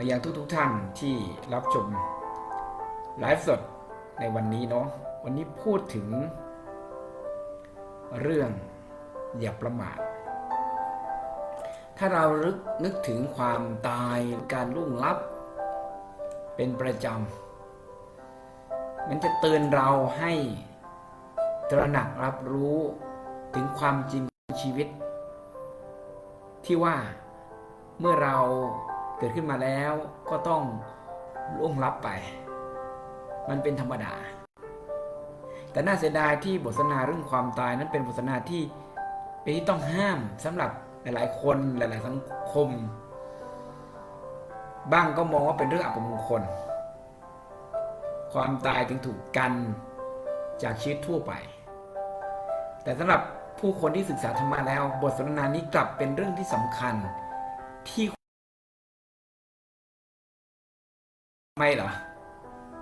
มายังทุกๆทท่านที่รับชมไลฟ์สดในวันนี้เนาะวันนี้พูดถึง เรื่องอย่าประมาท ถ้าเราลึกนึกถึงความตายการล่วงลับ เป็นประจำ มันจะเตือนเราให้ตระหนักรับรู้ถึงความจริงของชีวิต ที่ว่าเมื่อเรา เกิดขึ้นมาแล้วก็ต้องล่วงลับไป มันเป็นธรรมดา แต่น่าเสียดายที่บทสนทนาเรื่องความตายนั้นเป็นบทสนทนาที่เป็นที่ต้องห้ามสำหรับหลายๆ คนหลาย ๆ สังคม บ้างก็มองว่าเป็นเรื่องอัปมงคล ความตายจึงถูกกันจากชีวิตทั่วไป แต่สำหรับผู้คนที่ศึกษาธรรมะแล้ว บทสนทนานี้กลับเป็นเรื่องที่สำคัญที่ ไม่เหรอ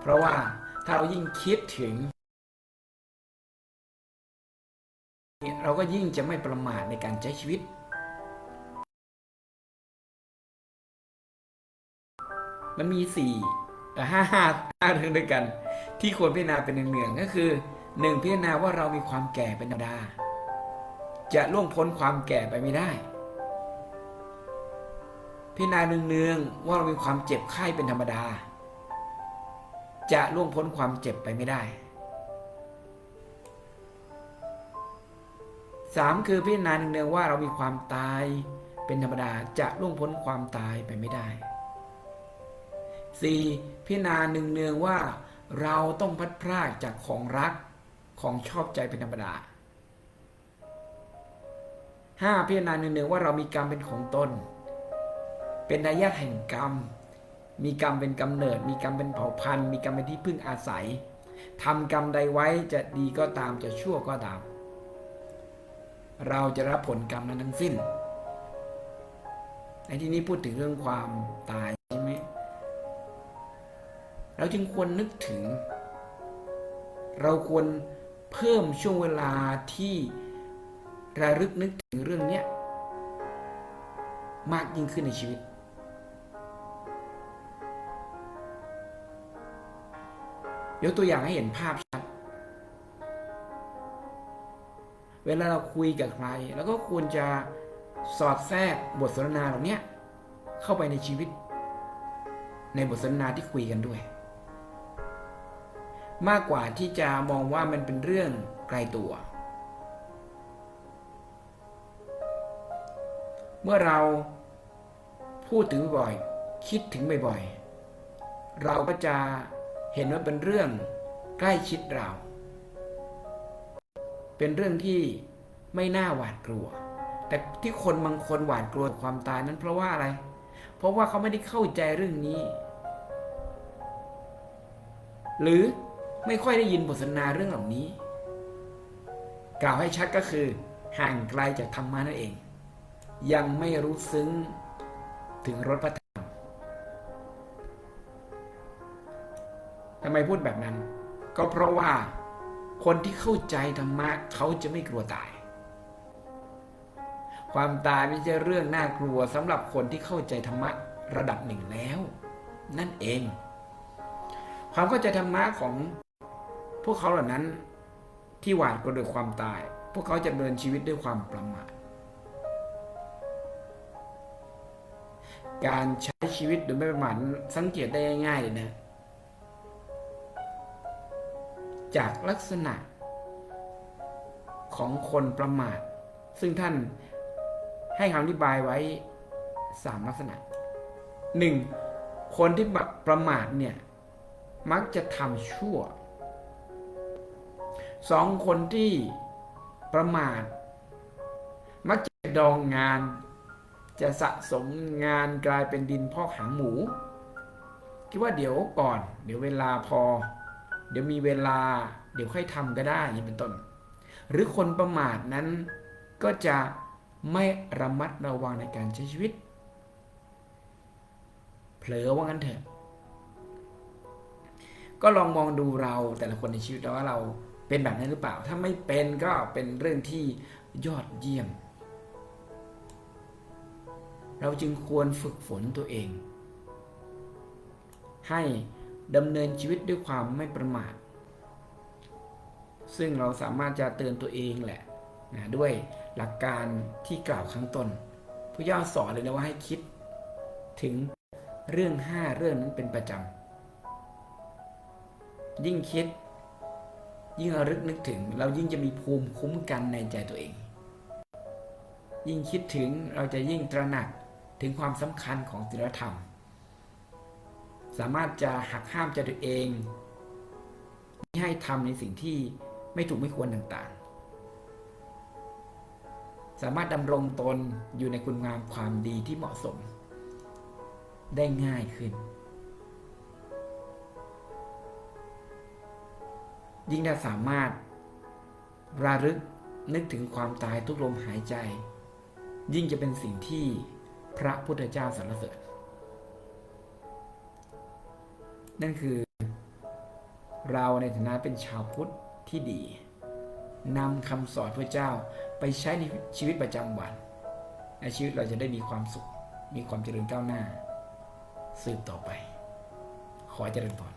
เพราะว่าถ้าเรายิ่งคิดถึง เราก็ยิ่งจะไม่ประมาทในการใช้ชีวิต มันมีสี่ห้าห้าห้าเรื่องด้วยกัน ที่ควรพิจารณาเป็นเนืองๆก็คือหนึ่งพิจารณาว่าเรามีความแก่เป็นธรรมดา จะล่วงพ้นความแก่ไปไม่ได้พิจารณาเนืองๆว่าเรามีความเจ็บไข้เป็นธรรมดา จะล่วงพ้นความเจ็บไปไม่ได้สามคือพิจารณาเนืองๆว่าเรามีความตายเป็นธรรมดาจะล่วงพ้นความตายไปไม่ได้ 4. พิจารณาหนึ่งเนืองว่าเราต้องพัดพรากจากของรักของชอบใจเป็นธรรมดา 5. พิจารณาหนึ่งเนืองว่าเรามีกรรมเป็นของตน เป็นนายาแห่งกรรม มีกรรมเป็นกำเนิด มีกรรมเป็นเผ่าพันธุ์ มีกรรมเป็นที่พึ่งอาศัยทำกรรมใดไว้จะดีก็ตามจะชั่วก็ตาม เราจะรับผลกรรมนั้นทั้งสิ้น ในที่นี้พูดถึงเรื่องความตายใช่ไหมเราจึงควรนึกถึง เราควรเพิ่มช่วงเวลาที่ระลึกนึกถึงเรื่องนี้มากยิ่งขึ้นในชีวิต ยกตัวอย่างให้เห็นภาพชัด เวลาเราคุยกับใคร แล้วก็ควรจะสอดแทรกบทสนทนาเหล่านี้เข้าไปในชีวิต ในบทสนทนาที่คุยกันด้วย มากกว่าที่จะมองว่ามันเป็นเรื่องไกลตัว เมื่อเราพูดถึงบ่อย คิดถึงบ่อยๆเราก็จะ เห็นว่าเป็นเรื่องใกล้ชิดเรา เป็นเรื่องที่ไม่น่าหวาดกลัว แต่ที่คนบางคนหวาดกลัวความตายนั้นเพราะว่าอะไร เพราะว่าเขาไม่ได้เข้าใจเรื่องนี้ หรือไม่ค่อยได้ยินบทสนทนาเรื่องเหล่านี้ กล่าวให้ชัดก็คือห่างไกลจากธรรมะนั่นเอง ยังไม่รู้ซึ้งถึงรสพระ ทำไมพูดแบบนั้น ก็เพราะว่าคนที่เข้าใจธรรมะเขาจะไม่กลัวตาย ความตายไม่ใช่เรื่องน่ากลัวสำหรับคนที่เข้าใจธรรมะระดับหนึ่งแล้ว นั่นเอง ความเข้าใจธรรมะของพวกเขาเหล่านั้นที่หวาดกลัวด้วยความตาย พวกเขาจะเดินชีวิตด้วยความประมาทการใช้ชีวิตโดยไม่ประมาทสังเกตได้ง่ายๆเลยนะ จากลักษณะของคนประมาท ซึ่งท่านให้คำอธิบายไว้สามลักษณะหนึ่งคนที่ประมาทเนี่ย มักจะทำชั่วสองคนที่ประมาท มักจะดองงาน จะสะสมงานกลายเป็นดินพอกหางหมู คิดว่าเดี๋ยวก่อน เดี๋ยวเวลาพอ เดี๋ยวมีเวลา เดี๋ยวค่อยทำก็ได้นี่เป็นต้น หรือคนประมาทนั้นก็จะไม่ระมัดระวังในการใช้ชีวิต เผลอว่างั้นเถอะ ก็ลองมองดูเราแต่ละคนในชีวิตว่าเราเป็นแบบนั้นหรือเปล่า ถ้าไม่เป็นก็เป็นเรื่องที่ยอดเยี่ยม เราจึงควรฝึกฝนตัวเอง ให้ ดำเนินชีวิตด้วยความไม่ประมาท ซึ่งเราสามารถจะเตือนตัวเองแหละนะด้วยหลักการที่กล่าวข้างต้นพระเจ้าสอนเลยนะว่าให้คิดถึงเรื่องห้าเรื่องนั้นเป็นประจำ ยิ่งคิด ยิ่งระลึกนึกถึง เรายิ่งจะมีภูมิคุ้มกันในใจตัวเอง ยิ่งคิดถึงเราจะยิ่งตระหนักถึงความสำคัญของศีลธรรม สามารถจะหักห้ามใจตัวเองไม่ให้ทำในสิ่งที่ไม่ถูกไม่ควรต่างๆ สามารถดำรงตนอยู่ในคุณงามความดีที่เหมาะสม ได้ง่ายขึ้น ยิ่งถ้าสามารถระลึกนึกถึงความตายทุกลมหายใจ ยิ่งจะเป็นสิ่งที่พระพุทธเจ้าสรรเสริญ นั่นคือเราในฐานะเป็นชาวพุทธที่ดีนำคำสอนพระเจ้าไปใช้ในชีวิตประจำวันในชีวิตเราจะได้มีความสุข มีความเจริญก้าวหน้า สืบต่อไป ขอเจริญพร